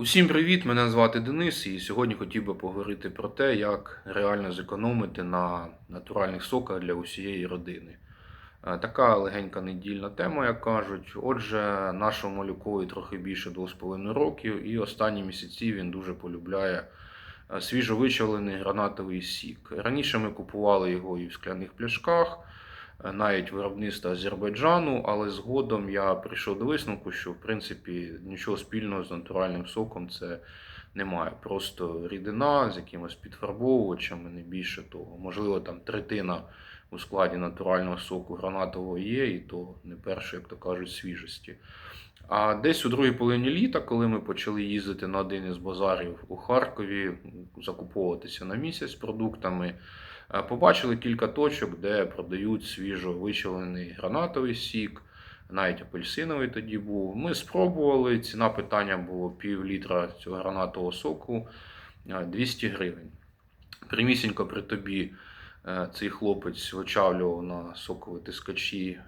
Усім привіт! Мене звати Денис, і сьогодні хотів би поговорити про те, як реально зекономити на натуральних соках для усієї родини. Е, Така легенька недільна тема, як кажуть. Отже, нашому малюкові трохи більше 2,5 років, і останні місяці він дуже полюбляє е, свіжовичавлений гранатовий сік. Раніше ми купували його і в скляних пляшках, навіть виробництва Азербайджану, але згодом я прийшов до висновку, що в принципі нічого спільного з натуральним соком це немає. Просто рідина з якимось підфарбовувачами, не більше того. Можливо, там третина у складі натурального соку гранатового є, і то не перше, як то кажуть, свіжості. А десь у другій половині літа, коли ми почали їздити на один із базарів у Харкові, закуповуватися на місяць продуктами, побачили кілька точок, де продають свіжо вичавлений гранатовий сік, навіть апельсиновий тоді був. Ми спробували. Ціна питання було пів літра цього гранатового соку е, 200 гривень. Прямісінько при тобі е, цей хлопець вичавлював на соковитискачі е,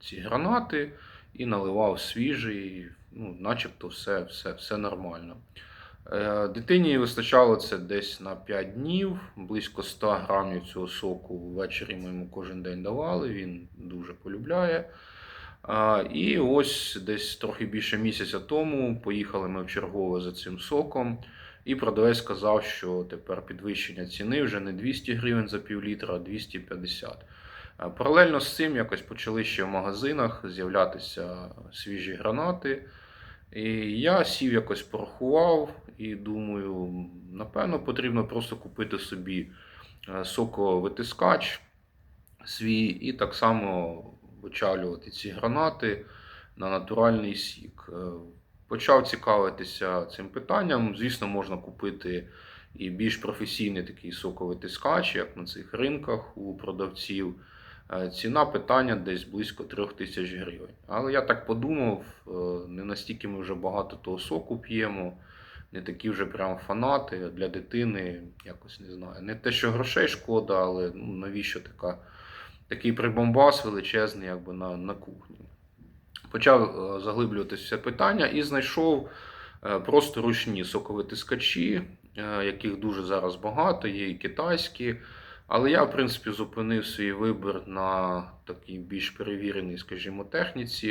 ці гранати і наливав свіжий, ну, начебто все, все, все нормально. Е, Дитині вистачало це десь на 5 днів, близько 100 грамів цього соку ввечері ми йому кожен день давали, він дуже полюбляє. І ось десь трохи більше місяця тому поїхали ми в чергове за цим соком. І продавець сказав, що тепер підвищення ціни вже не 200 гривень за пів літра, а 250. А Паралельно з цим якось почали ще в магазинах з'являтися свіжі гранати. І я сів якось порахував і думаю, напевно, потрібно просто купити собі е, соковитискач свій і так само вичавлювати ці гранати на натуральний сік. Е, Почав цікавитися цим питанням. Звісно, можна купити і більш професійний такий соковитискач, як на цих ринках у продавців. Е, Ціна питання десь близько 3 тисяч гривень. Але я так подумав, е, не настільки ми вже багато того соку п'ємо, не такі вже прям фанати для дитини, якось не знаю. Не те, що грошей шкода, але ну, навіщо така, такий прибомбас величезний якби, на, на кухні. Почав е, заглиблюватися в це питання і знайшов просто ручні соковитискачі, яких дуже зараз багато, є і китайські. Але я, в принципі, зупинив свій вибір на такій більш перевіреній, скажімо, техніці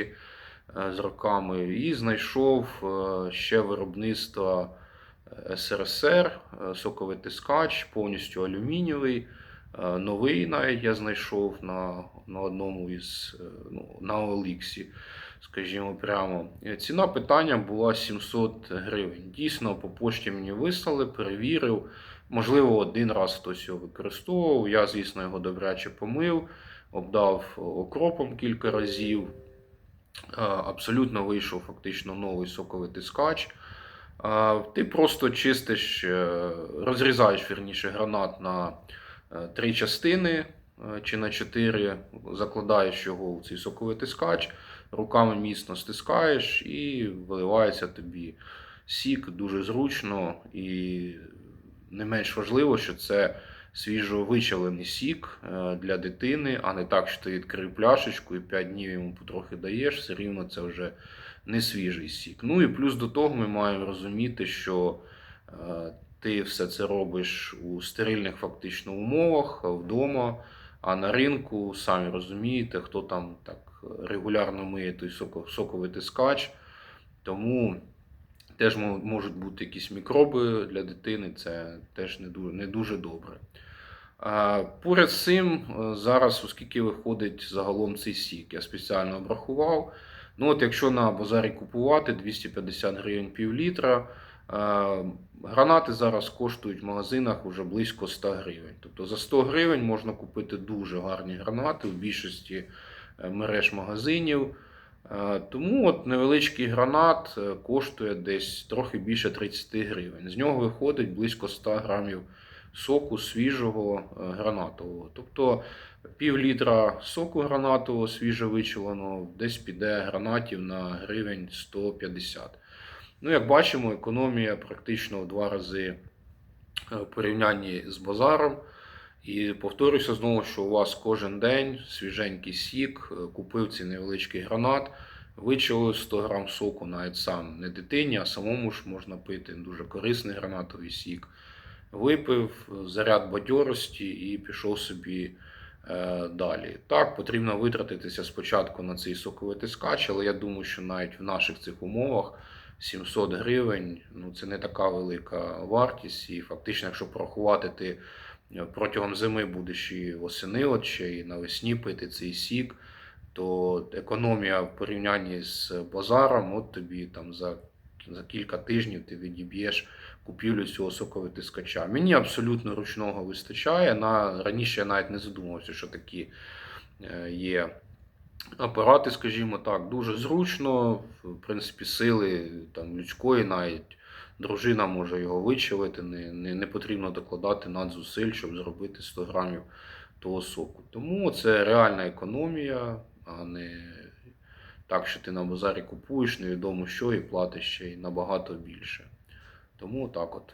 е, з роками і знайшов е, ще виробництво е, СРСР, е, соковитискач, повністю алюмінієвий. Новий навіть я знайшов на, на одному із ну, на OLX, скажімо прямо. Е, Ціна питання була 700 гривень. Дійсно, по пошті мені вислали, перевірив. Можливо, один раз хтось його використовував. Я, звісно, його добряче помив, обдав окропом кілька разів. Е, Абсолютно вийшов фактично новий соковитискач. Е, Ти просто чистиш, розрізаєш вірніше гранат на три частини чи на чотири, закладаєш його у цей соковитискач, руками міцно стискаєш і виливається тобі сік дуже зручно і не менш важливо, що це свіжо вичавлений сік е, для дитини, а не так, що ти відкрив пляшечку і 5 днів йому потрохи даєш, все рівно це вже не свіжий сік. Ну і плюс до того ми маємо розуміти, що е, ти все це робиш у стерильних фактично умовах вдома, а на ринку, самі розумієте, хто там так регулярно миє той соко- соковитискач. Тому теж можуть бути якісь мікроби для дитини, це теж не дуже, не дуже добре. Поряд з цим, е, зараз, оскільки виходить загалом цей сік, я спеціально обрахував. Ну, от якщо на базарі купувати 250 гривень пів літра, гранати зараз коштують в магазинах вже близько 100 гривень. Тобто за 100 гривень можна купити дуже гарні гранати в більшості е, мереж магазинів. Е, Тому от невеличкий гранат е, коштує десь трохи більше 30 гривень. З нього виходить близько 100 грамів соку свіжого е, гранатового. Тобто пів літра соку гранатового свіжовичавленого десь піде гранатів на гривень 150. Ну, як бачимо, економія практично в два рази е, в порівнянні з базаром. І повторюся знову, що у вас кожен день свіженький сік, е, купив цей невеличкий гранат, Вичавив 100 грам соку, навіть сам не дитині, а самому ж можна пити. Дуже корисний гранатовий сік. Випив заряд бадьорості і пішов собі е, далі. Так, потрібно витратитися спочатку на цей соковитискач, але я думаю, що навіть в наших цих умовах 700 гривень ну, це не така велика вартість. І фактично, якщо порахувати, ти е, протягом зими будеш і восени, от і навесні пити цей сік, то економія в порівнянні з базаром, от тобі там за, за кілька тижнів ти відіб'єш купівлю цього соковитискача. Мені абсолютно ручного вистачає. На, раніше я навіть не задумувався, що такі е, є апарати, скажімо так, дуже зручно. В принципі, сили там, людської навіть дружина може його вичавити, не, не, не потрібно докладати надзусиль, щоб зробити 100 грамів того соку. Тому це реальна економія, а не так, що ти на базарі купуєш невідомо що і платиш ще й набагато більше. Тому так от.